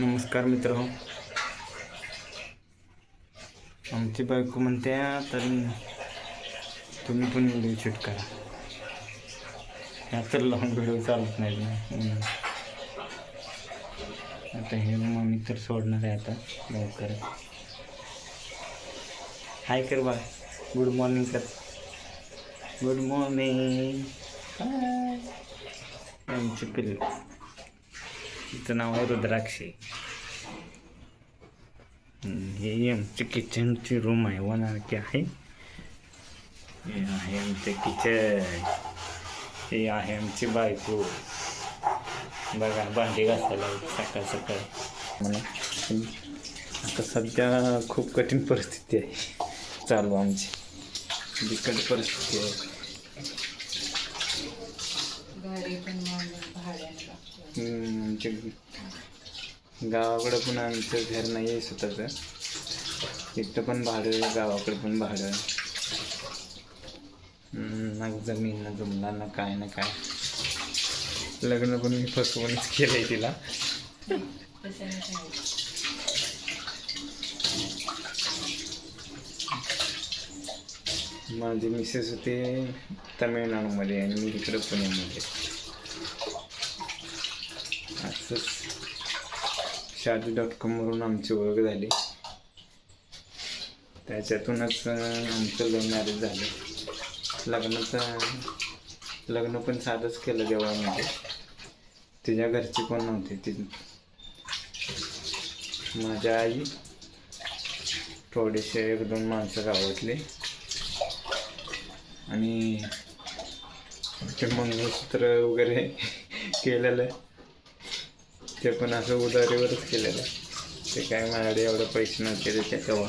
नमस्कार मित्र हो आमची बायको म्हणते तर तुम्ही पण व्हिडिओ शूट करा. ह्या तर लॉंग व्हिडिओ चालत नाही ना आता हे मम्मी तर सोडणार आहे आता लवकर. हाय कर बा गुड मॉर्निंग कर. गुड मॉर्निंग आमची पिल्लू. तिचं नाव आहे रुद्राक्षी हे आमची किचनची रूम आहे. वन आर के आहे. हे आहे आमचं किचन हे आहे आमची बायको बघा भांडी घासायला सकाळ सकाळ. मला आता सध्या खूप कठीण परिस्थिती आहे. चालू आमची. बिकट परिस्थिती आहे घरी पण मग भाड्याने लागतं हम्म, आमच्या गावाकडं पण आमचं घर नाही आहे स्वतःचं. इथं पण भाडं गावाकडं पण भाडं ना जमीन ना जमला ना काय ना काय. लग्न पण मी फसवूनच केलं आहे तिला. माझी मिसेस होते तमिळनाडूमध्ये आणि मी इकडं पुण्यामध्ये. असंच शादी डॉट कॉमवरून आमची ओळख झाली. त्याच्यातूनच आमचं लव्ह मॅरेज झालं. लग्नाचं लग्न पण साधंच केलं देवळामध्ये तिच्या घरची कोण नव्हती ती. माझ्या आई थोडेसे एक दोन माणसं गावातले. आणि ते मंगळसूत्र वगैरे केलेलं. ते पण असं उधारीवरच केलेलं. ते काय माझ्याकडे एवढं पैसे नव्हते त्याच्या तेव्हा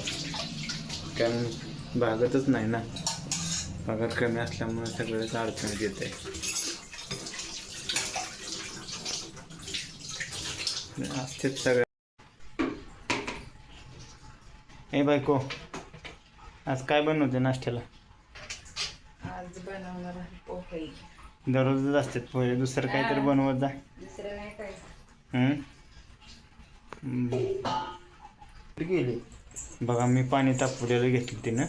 कारण भागतच नाही ना. पगार कमी असल्यामुळे सगळंच अडचणीत येत. आहे असतेच सगळं. ए बायको आज काय बनवते नाश्त्याला? आज बनवणार पोहे. दररोजच असतात पोहे. दुसरं काहीतरी बनवत जा. दुसरं गेली बघा मी पाणी तापवलेलं घेतलं तिनं.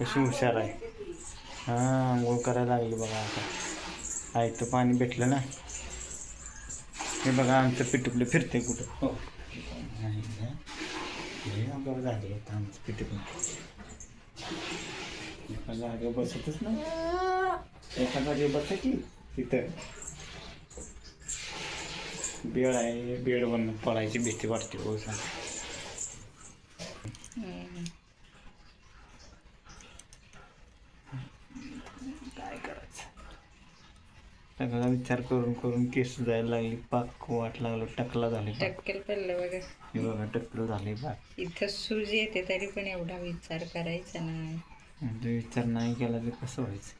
कशी हुशार आहे. हां आंघोळ करायला लागली बघा आता. आयतं पाणी भेटलं ना. हे बघा आमचं पिटुकलं फिरते कुठं? हो. नाही ना. झाले आता आमचं पिटुकलं एका जागेवर बसतच ना एका जागेवर बसा की तिथं. बेड आहे बेडवरनं पडायची भीती वाटते हो सांग काय करायचं? सगळा विचार करून करून केस जायला लागली पाक वाट लागलो टकला झाले. टक्कल पडलं बघा. हे बघा टकलं झाले पाक. इथं सूज येते तरी पण एवढा विचार करायचा नाही. म्हणजे विचार नाही केला तर कसं व्हायचं?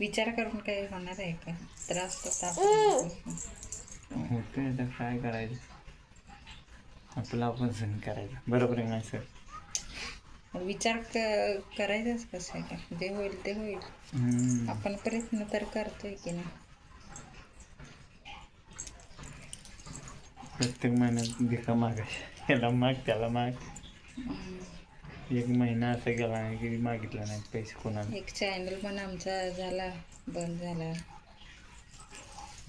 विचार करून काही होणार आहे का? त्रास तर ताप होते तर काय करायचं? आपलं आपण सण करायचं. बरोबर आहे ना सर विचार क- करायचाच कसं आहे का जे होईल ते होईल. हम्म. आपण प्रयत्न तर करतोय की नाही. प्रत्येक महिन्यात भिका मागायच्या याला माग त्याला माग. एक महिना असं गेला नाही की मागितला नाही पैसे कोणाला. एक चॅनल पण आमचा झाला बंद झाला.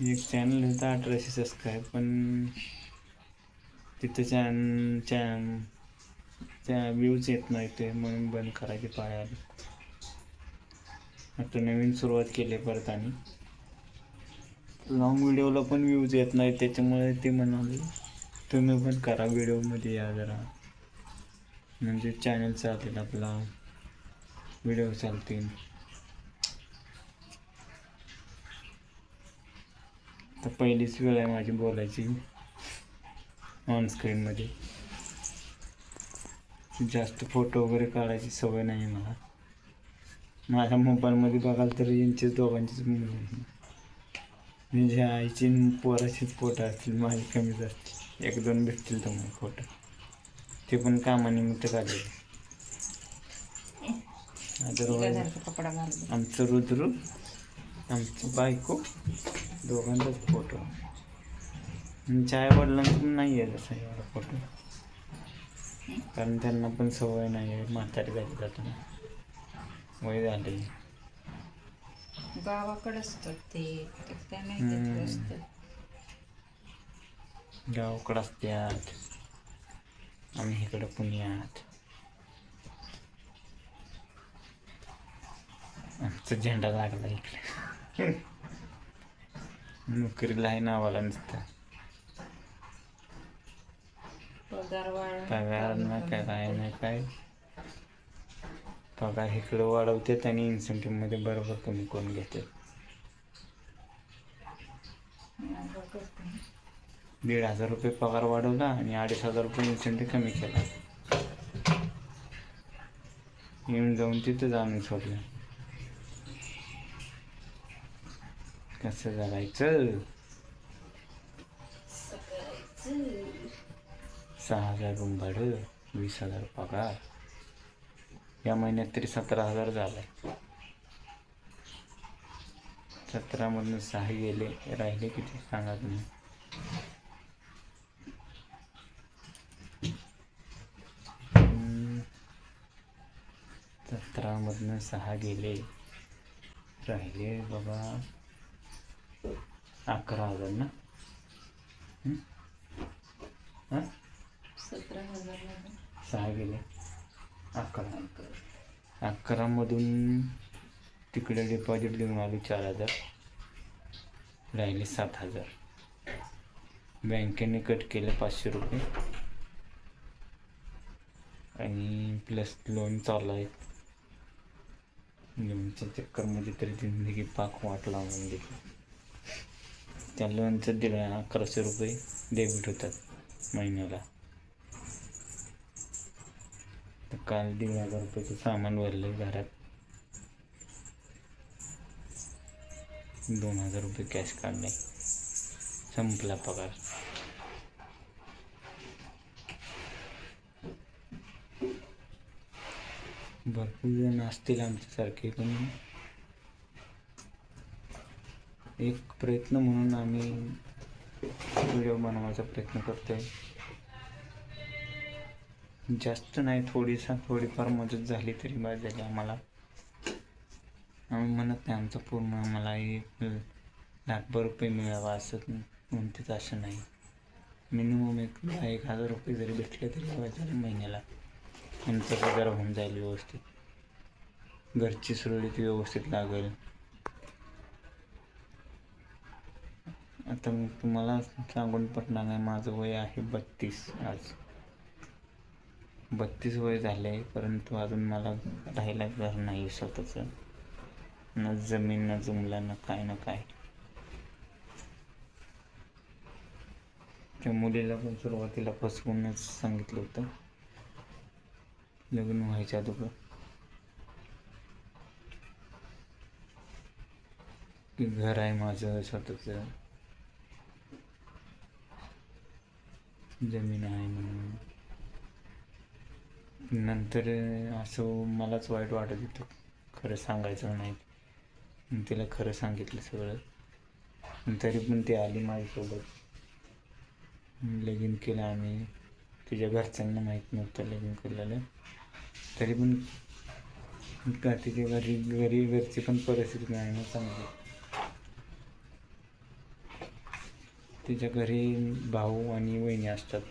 एक चॅनल होता अठराशे सबस्क्राईब पण तिथं चॅन चॅन त्या व्ह्यूज येत नाही ते म्हणून बंद करायचे पाहायला आता नवीन सुरुवात केली आहे परत आणि. लॉंग व्हिडिओला पण व्ह्यूज येत नाही त्याच्यामुळे ते म्हणाले तुम्ही पण करा व्हिडिओमध्ये या जरा. म्हणजे चॅनल चालतील आपला. व्हिडिओ चालतील. तर पहिलीच वेळ आहे माझी बोलायची. ऑन स्क्रीनमध्ये जास्त फोटो वगैरे काढायची सवय नाही मला. माझ्या मोबाईलमध्ये बघाल तर यांचेच दोघांचीच म्हणजे आईची पोराचीच फोटो असतील माझी कमीच असतील. एक दोन भेटतील तुम्हाला फोटो ते पण कामानिमित्त काढले. आमचं रुद्र आमची बायको दोघांचाच फोटो. आमच्या आई वडिलांचं पण नाही आहे तसं एवढा फोटो. कारण त्यांना पण सवय नाही आहे म्हातारी झाली जातं ना वय झाले गावाकडे असतात ते. काय. असतं गावाकडं असत्यात. आम्ही इकडं पुण्यात. आमचा झेंडा लागला इकडे. नोकरीला आहे नावाला नुसतं. पगार नाही काय काय नाही काय. पगार इकडं वाढवतात आणि incentive मध्ये बरोबर कमी करून घेतात दीड हजार रुपये पगार वाढवला आणि अडीच हजार रुपये इन्सेंटिव्ह कमी केला. येऊन जाऊन तिथं जाऊन सोडलं. कसं जगायचं सहा हजार रूम भाडं वीस हजार पगार. या महिन्यात तरी सतरा हजार झालाय. सतरामधनं सहा गेले राहिले किती सांगा तुम्ही सतरामधनं सहा गेले राहिले बाबा. अकरा हजार ना हां? सतरा हजार सहा गेले. अकरा. अकरामधून तिकडे डिपॉझिट देऊन आली चार हजार. राहिले सात हजार. बँकेने कट केले पाचशे रुपये. आणि प्लस लोन चालू आहे लोनच्या चक्करमध्ये तरी जिंदगी पाक वाट लावून गेली त्या लोनचं दिलं अकराशे रुपये डेबिट होतात महिन्याला. तर काल दीड हजार रुपयाचं सामान भरलं घरात. दोन हजार रुपये कॅश काढले संपला पगार. भरपूर जण असतील आमच्यासारखे पण. एक प्रयत्न म्हणून आम्ही व्हिडिओ बनवायचा प्रयत्न करतोय. जास्त नाही थोडीसा थोडीफार मदत झाली तरी बाद झाली आम्हाला. आम्ही म्हणत नाही आमचं पूर्ण आम्हाला एक लाखभर रुपये मिळावा असं म्हणतेच असं नाही. मिनिमम एक दहा एक हजार रुपये जरी भेटले तरी बस झाले महिन्याला आमचा पगार होऊन जाईल व्यवस्थित. घरची सुरळीत व्यवस्थित लागेल. आता मी तुम्हाला सांगून पटणार नाही माझं वय आहे बत्तीस आज. बत्तीस वय झाले परंतु अजून मला राहायला घर नाही स्वतःचं. ना जमीन ना जुमला ना काय ना काय. त्या मुलीला पण सुरुवातीला फसवूनच सांगितलं होतं. लग्न व्हायच्या अगोदर. की घर आहे माझं स्वतःचं. जमीन आहे म्हणून. नंतर असं मलाच वाईट वाटत होतं. खरं सांगायचं नाही. तिला खरं सांगितलं सगळं. तरी पण ती आली माझ्यासोबत. लगीन केलं आम्ही. तिच्या घरच्यांना माहीत नव्हतं लगीन केलेलं. तरी पण का तिच्या घरी घरी घरची पण परिस्थिती नाही ना चांगली. तिच्या घरी भाऊ आणि वहिनी असतात.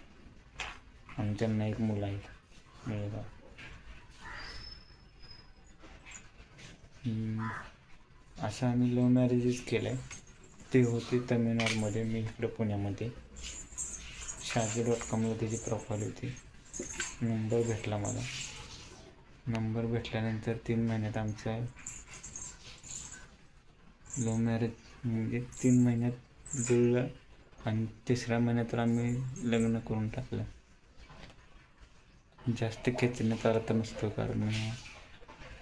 आणि त्यांना एक मुलं आहे. मुलगा. असं आम्ही लव्ह मॅरेजेस केलं आहे ते होते तमिळनाडूमध्ये मी इकडं पुण्यामध्ये. शादी डॉट कॉमला त्याची प्रोफाईल होती. नंबर भेटला मला. नंबर भेटल्यानंतर तीन महिन्यात आमचं लव्ह मॅरेज म्हणजे तीन महिन्यात जुळलं आणि तिसऱ्या महिन्यात आम्ही लग्न करून टाकलं. जास्त खेचण्यात अर्थ नसतो कारण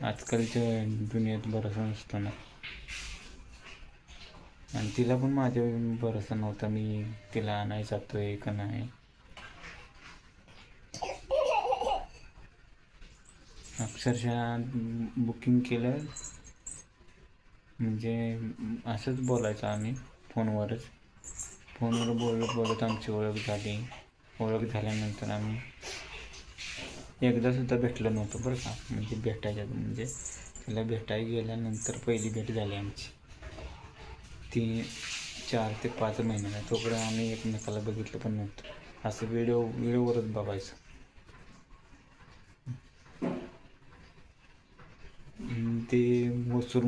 आजकालच्या दुनियेत भरोसा नसतो ना. आणि तिला पण माझ्या भरोसा नव्हता मी तिला आणाय जातोय का नाही. अक्षरशः बुकिंग केलं. म्हणजे असंच बोलायचं आम्ही फोनवरच. फोनवर बोलत बोलत आमची ओळख झाली. ओळख झाल्यानंतर आम्ही एकदा सुद्धा भेटलो नव्हतो बरं का. म्हणजे भेटायच्या म्हणजे त्याला भेटायला गेल्यानंतर पहिली भेट झाली आमची. ती चार ते पाच महिन्याला तोपर्यंत आम्ही एकमेकाला बघितलं पण नव्हतं. असं व्हिडिओ व्हिडिओवरच बघायचं. ते होसूर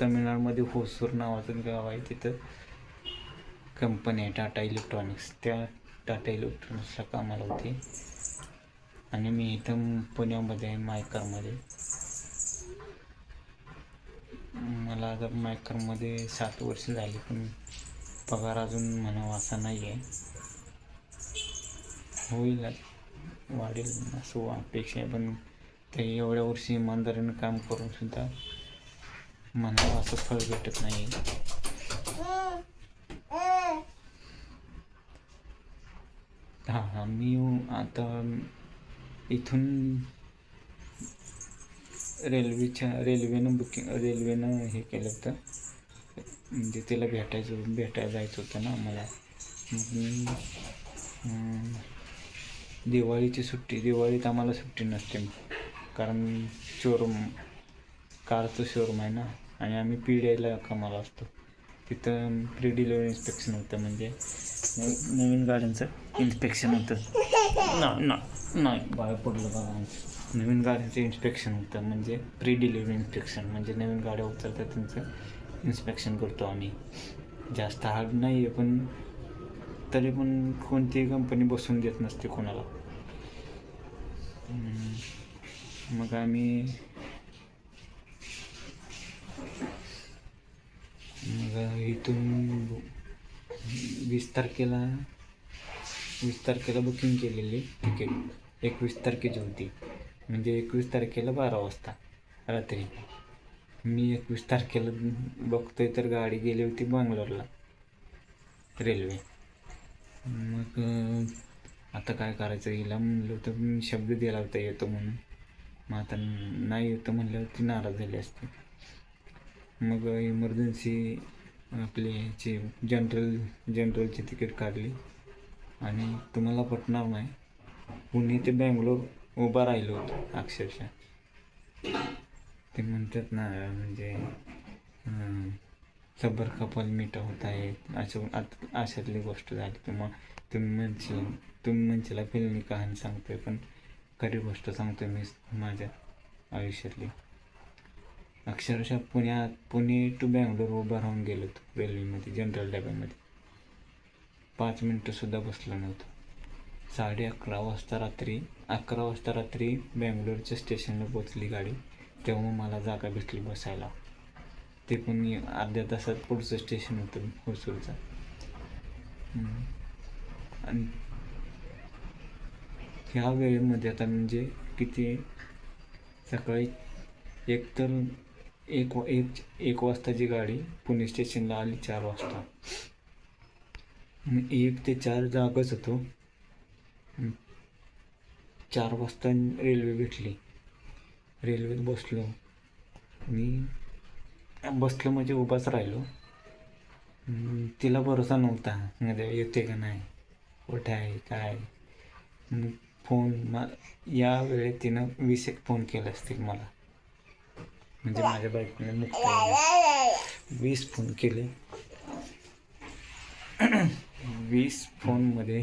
तमिळनाडूमध्ये होसूर नावाचं गाव आहे तिथं. कंपनी आहे टाटा इलेक्ट्रॉनिक्स. त्या टाटा इलेक्ट्रॉनिक्सला कामाला होती. आणि मी इथं पुण्यामध्ये आहे मायकरमध्ये. मला आता मायकरमध्ये सात वर्ष झाली पण पगार अजून म्हणावा असा नाही आहे होईल वाढेल असं अपेक्षा आहे पण ते एवढ्या वर्षी इमानदारीनं काम करून सुद्धा म्हणावं असं फळ भेटत नाही हां हां मी आता इथून रेल्वेच्या रेल्वेनं बुकिंग रेल्वेनं हे केलं होतं. म्हणजे तिला भेटायचं भेटायला जायचं होतं ना मला मग मी दिवाळीची सुट्टी दिवाळीत आम्हाला सुट्टी नसते. कारण शोरूम कारचं शोरूम आहे ना. आणि आम्ही पिढ्याला कामाला असतो. तिथं प्री डिलिव्हरी इन्स्पेक्शन होतं म्हणजे नव- नवीन गाड्यांचं इन्स्पेक्शन होतं. ना ना नाही. बाहेर पडलं बघा. नवीन गाड्यांचं इन्स्पेक्शन होतं म्हणजे प्री डिलिव्हरी इन्स्पेक्शन म्हणजे नवीन गाड्या उतरतात त्यांचं इन्स्पेक्शन करतो आम्ही. जास्त हार्ड नाही आहे पण तरी पण कोणतीही कंपनी बसून देत नसते कोणाला. मग आम्ही मग इथून वीस तारखेला वीस तारखेला बुकिंग केलेली तिकीट एकवीस तारखेची होती. म्हणजे एकवीस तारखेला बारा वाजता रात्री. मी एकवीस तारखेला बघतोय तर गाडी गेली होती बंगलोरला रेल्वे. मग आता काय करायचं? हिला म्हणलं होतं मी शब्द दिला होता येतो म्हणून. मग आता नाही येतो म्हणल्यावर ती नाराज झाली असते. मग इमर्जन्सी आपले ह्याची जनरल जनरलची तिकीट काढली. आणि तुम्हाला पटणार नाही पुणे ते बँगलोर उभा राहिलो होतो अक्षरशः. ते म्हणतात ना म्हणजे सबर कपल मीट होत आहे असं आत- अशातली गोष्ट झाली. तुम्हा तुम्ही म्हणशील तुम्ही म्हणशील फिल्मी कहाणी सांगतोय पण खरी गोष्ट सांगतोय मी माझ्या आयुष्यातली. अक्षरशः पुण्यात पुणे टू बँगलोर उभा राहून गेलो होतो रेल्वेमध्ये जनरल डब्यामध्ये पाच मिनटंसुद्धा बसलो नव्हतं. साडे अकरा वाजता रात्री अकरा वाजता रात्री बँगलोरच्या स्टेशनला पोचली गाडी. तेव्हा मला जागा भेटली बसायला. ते पण मी अर्ध्या तासात पुढचं स्टेशन होतं होसूरचं. आणि ह्या वेळेमध्ये आता म्हणजे किती सकाळी एक तर एक वा- एक एक वाजताची गाडी पुणे स्टेशनला आली चार वाजता. एक ते चार जागच होतो. चार वाजता रेल्वे भेटली. रेल्वेत बसलो. मी बसलो म्हणजे उभाच राहिलो. तिला भरोसा नव्हता. म्हणजे येते का नाही? कुठे आहे? काय? फोन मा या वेळेत तिनं वीस एक फोन केले असतील मला. म्हणजे माझ्या बायकोने मुक्त वीस फोन केले. वीस फोनमध्ये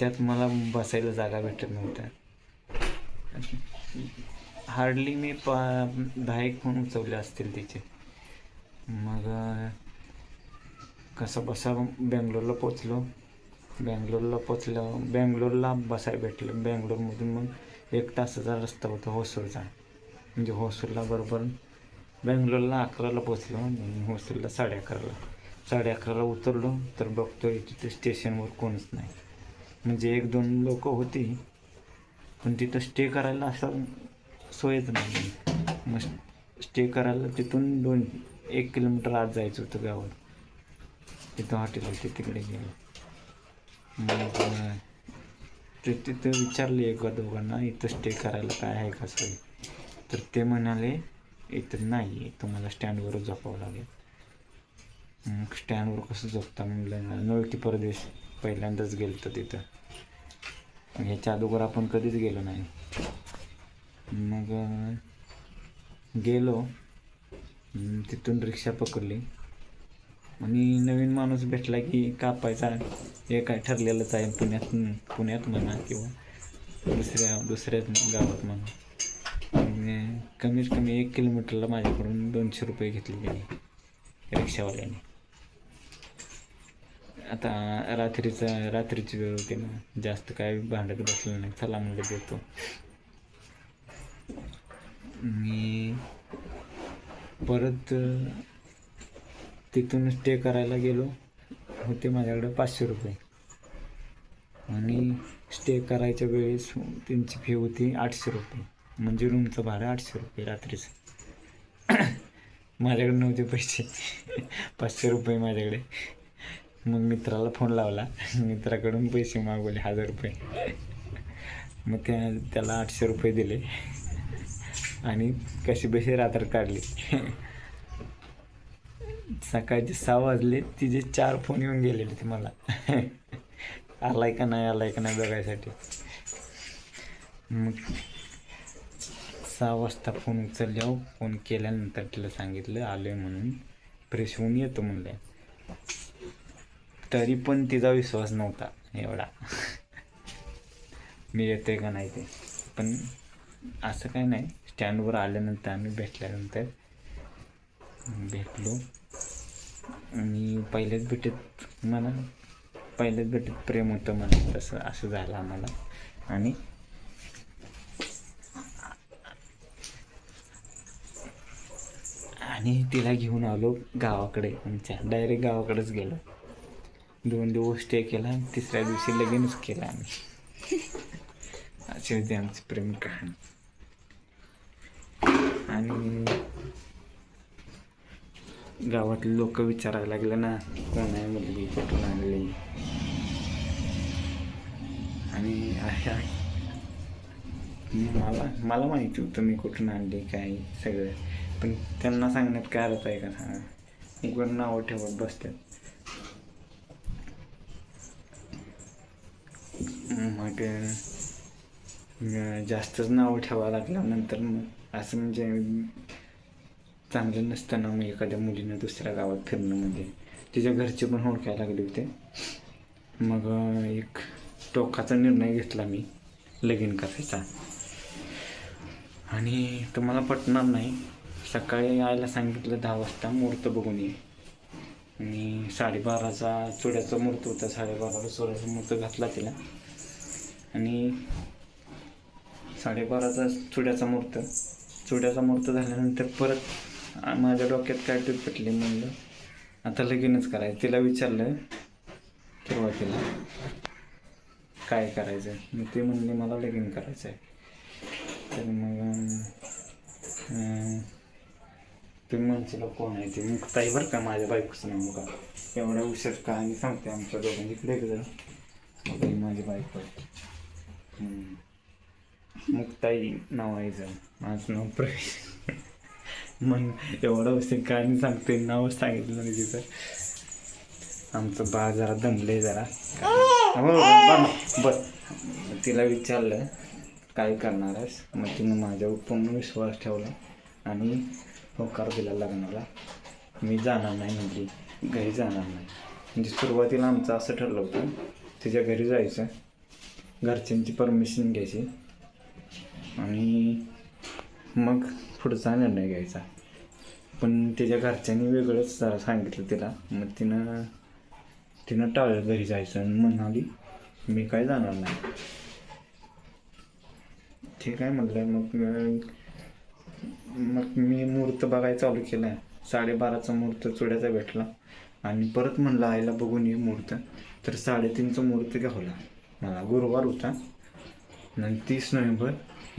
त्यात मला बसायला जागा भेटत नव्हत्या. हार्डली मी पा दहा एक फोन उचवले असतील तिचे. मग कसं बसा बँगलोरला पोचलो. बँगलोरला पोचलं बँगलोरला बसायला भेटलं. बँगलोरमधून मग एक तासाचा रस्ता होता होसूरचा म्हणजे हॉस्टेलला बरोबर. बँगलोरला अकराला पोचलो आणि हॉस्टेलला साडे अकराला. साडे अकराला उतरलो तर बघतोय तिथे स्टेशनवर कोणच नाही. म्हणजे एक दोन लोक होती पण तिथं स्टे करायला असा सोयच नाही. मग स्टे करायला तिथून दोन एक किलोमीटर आत जायचं होतं गावात. तिथं हॉटेल होते तिकडे गेलो. मग ते तिथं विचारले एका दोघांना इथं स्टे करायला काय आहे का सोय? तर ते म्हणाले इथं नाही तुम्हाला स्टँडवरच झोपावं लागेल. मग स्टँडवर कसं झोपता म्हणलं नळकी परदेश पहिल्यांदाच गेलो तर तिथं ह्याच्या अगोदर आपण कधीच गेलो नाही. मग गेलो. तिथून रिक्षा पकडली. आणि नवीन माणूस भेटला की कापायचा हे काय ठरलेलंच आहे पुण्यात पुण्यात म्हणा किंवा दुसऱ्या दुसऱ्या गावात म्हणा. कमीत कमी एक किलोमीटरला माझ्याकडून दोनशे रुपये घेतले त्यांनी रिक्षावाल्याने. आता रात्रीचा रात्रीची वेळ होती ना जास्त काय भांडत बसलं नाही. चला म्हणलं देतो. मी परत तिथून स्टे करायला गेलो. होते माझ्याकडे पाचशे रुपये. आणि स्टे करायच्या वेळेस त्यांची फी होती आठशे रुपये. म्हणजे रूमचं भाडं आठशे रुपये रात्रीचं. माझ्याकडे नव्हते पैसे. पाचशे रुपये माझ्याकडे. मग मित्राला फोन लावला. मित्राकडून पैसे मागवले हजार रुपये. मग त्या त्याला आठशे रुपये दिले. आणि कशी बशी रात्र काढली. सकाळचे सहा वाजले तिचे चार फोन येऊन गेलेले ते मला. आलाय का नाही आलाय का नाही बघायसाठी. मग सहा वाजता फोन उचलल्यावर फोन केल्यानंतर तिला सांगितलं आलो आहे म्हणून. फ्रेश होऊन येतो म्हणलं. तरी पण तिचा विश्वास नव्हता एवढा. मी येते का नाही ते. पण असं काही नाही. स्टँडवर आल्यानंतर आम्ही भेटल्यानंतर भेटलो. आणि पहिल्याच भेटीत मला पहिल्याच भेटीत प्रेम होतं मला. तसं असं झालं आम्हाला. आणि आणि तिला घेऊन आलो गावाकडे आमच्या. डायरेक्ट गावाकडेच गेलो. दोन दिवस स्टे केला आणि तिसऱ्या दिवशी लगेच केला आम्ही. अशी होती आमची प्रेम कहाणी. आणि गावातले लोक विचारायला लागले ना कोण आहे मुलगी? कुठून आणली आणि अशा मला मला माहिती होतं मी कुठून आणली काय सगळं. पण त्यांना सांगण्यात काय अर्थ आहे का? सांगा उघड नावं ठेवत बसतात. मग जास्तच नावं ठेवावं लागल्यानंतर मग असं म्हणजे चांगलं नसताना मग एखाद्या मुलीनं दुसऱ्या गावात फिरणं म्हणजे. तिच्या घरचे पण ओळखायला लागले होते. मग एक टोकाचा निर्णय घेतला मी लगीन करायचा. आणि तुम्हाला पटणार नाही. सकाळी यायला सांगितलं दहा वाजता मुहूर्त बघून ये. आणि साडेबाराचा चुड्याचा मुहूर्त होता साडेबाराला चुड्याचा मुहूर्त घातला तिला. आणि साडेबाराचा चुड्याचा मुहूर्त. चुड्याचा मुहूर्त झाल्यानंतर परत माझ्या डोक्यात काय टीप म्हणलं आता लगीनच करायचं. तिला विचारलं सुरुवातीला काय करायचं मग ते म्हणले मला लगीन करायचं आहे तर मग तुम्ही म्हणशील कोण आहे ते मुक्ताई ताई बरं का माझ्या बायकोचं नाव का एवढ्या उशीर कहाणी सांगते आमच्या दोघांनी इकडे जरा. मग माझी बायको आहे. मुक्ताई नाव आहे जर. माझं नाव प्रवेश मग एवढं उशीर कहाणी सांगते नाव सांगितलं नाही तिचं. आमचं बाळ जरा दमले जरा. हो बर. तिला विचारलं काय करणार आहेस? मग तिनं माझ्यावर पूर्ण विश्वास ठेवला आणि होकार दिला लग्नाला. मी जाणार नाही म्हणजे घरी जाणार नाही. म्हणजे सुरुवातीला आमचं असं ठरलं होतं तिच्या घरी जायचं. घरच्यांची परमिशन घ्यायची. आणि मग पुढचा निर्णय घ्यायचा. पण तिच्या घरच्यांनी वेगळंच जरा सांगितलं तिला. मग तिनं तिनं टाळलं घरी जायचं आणि म्हणाली मी काय जाणार नाही. ठीक आहे म्हटलं. मग मग मी मुहूर्त बघायला चालू केला साडेबाराचा मुहूर्त चुड्याचा भेटला. आणि परत म्हणलं आईला बघून ये मुहूर्त. तर साडेतीनचा मुहूर्त घ्यावला. मला गुरुवार होता. आणि तीस नोव्हेंबर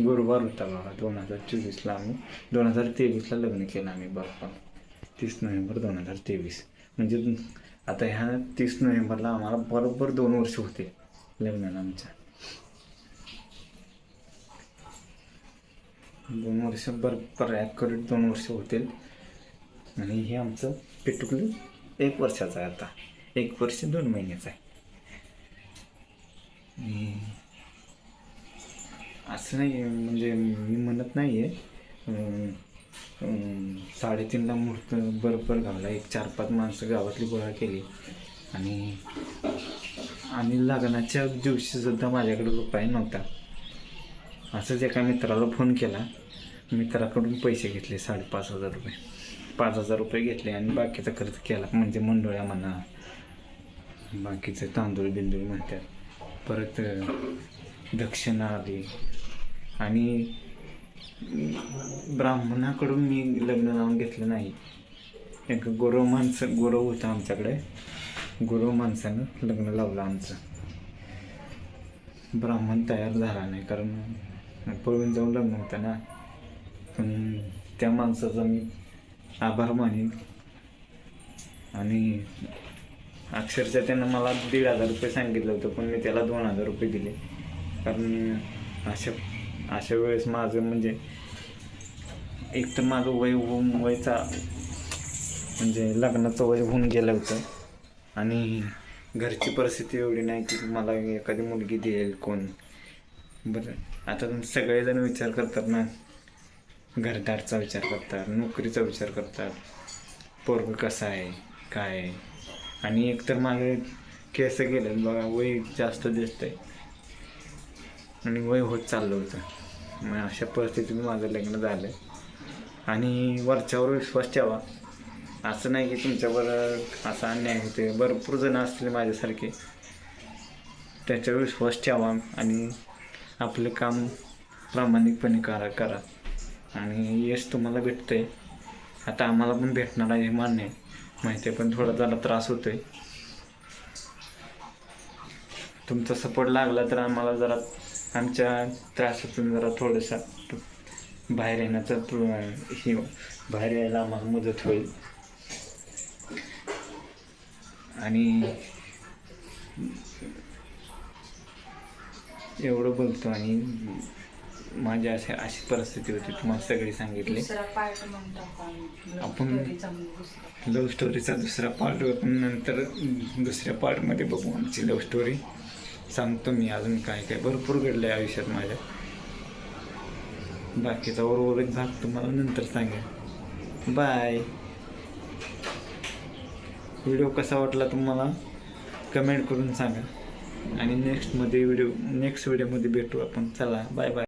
गुरुवार होता बघा दोन हजार चोवीसला आम्ही दोन हजार तेवीसला लग्न केलं आम्ही बरोबर तीस नोव्हेंबर दोन हजार तेवीस. म्हणजे आता ह्या तीस नोव्हेंबरला आम्हाला बरोबर दोन वर्ष होते लग्नाला आमच्या. दोन वर्ष बरोबर ॲक्युरेट दोन वर्ष होतील. आणि हे आमचं पेटुकलं एक वर्षाचा आहे आता. एक वर्ष दोन महिन्याचा आहे. असं नाही म्हणजे मी म्हणत नाही आहे साडेतीनला मुहूर्त बरोबर घावला एक चार पाच माणसं गावातली गोळा केली. आणि आणि लग्नाच्या दिवशीसुद्धा माझ्याकडे रुपये नव्हता. असंच एका मित्राला फोन केला. मित्राकडून पैसे घेतले साडेपाच हजार रुपये. पाच हजार रुपये घेतले आणि बाकीचा खर्च केला म्हणजे मंडोळ्या म्हणा बाकीचे तांदूळ बिंदूळ म्हणतात. परत दक्षिणा आली. आणि ब्राह्मणाकडून मी लग्न लावून घेतलं नाही. एक गोरव माणसं गुरव होतं आमच्याकडे. गुरव माणसानं लग्न लावलं आमचं. ब्राह्मण तयार झाला नाही कारण पळून जाऊन लग्न होतं ना पण त्या माणसाचा मी आभार मानेन. आणि अक्षरशः त्यानं मला दीड हजार रुपये सांगितलं होतं पण मी त्याला दोन हजार रुपये दिले. कारण अशा अशा वेळेस माझं म्हणजे एक तर माझं वय होऊन वयचा म्हणजे लग्नाचं वय होऊन गेलं होतं. आणि घरची परिस्थिती एवढी नाही की मला एखादी मुलगी देईल कोण. बरं. आता सगळेजण विचार करतात ना. घरदारचा विचार करतात नोकरीचा विचार करतात. पोरग कसा आहे काय आहे? आणि एकतर माझे केस गेले बघा वय जास्त दिसतंय. आणि वय होत चाललं होतं. मग अशा परिस्थितीत माझं लग्न झालं. आणि वरच्यावर विश्वास ठेवा. असं नाही की तुमच्यावर असा अन्याय होते भरपूर जण असतील माझ्यासारखे. त्याच्यावर विश्वास ठेवा आणि आपले काम प्रामाणिकपणे करा करा. आणि यश तुम्हाला भेटतंय. आता आम्हाला पण भेटणार आहे हे मान्य आहे. माहिती आहे पण थोडा जरा त्रास होतोय. तुमचा सपोर्ट लागला तर आम्हाला जरा आमच्या त्रासातून जरा थोडंसं बाहेर येण्याचा हे बाहेर यायला आम्हाला मदत होईल. आणि एवढं बोलतो आणि माझी अशी अशी परिस्थिती होती तुम्हाला सगळी सांगितली. दुसरा पार्ट म्हणतो आपण लव्ह स्टोरीचा दुसरा पार्ट नंतर दुसऱ्या पार्टमध्ये बघू आमची लव्ह स्टोरी सांगतो मी अजून काय काय भरपूर घडलं आहे आयुष्यात माझ्या. बाकीचा उर्वरित भाग तुम्हाला नंतर सांगेल बाय व्हिडिओ कसा वाटला तुम्हाला? कमेंट करून सांगा. आणि नेक्स्टमध्ये व्हिडिओ नेक्स्ट व्हिडिओमध्ये भेटू आपण. चला बाय बाय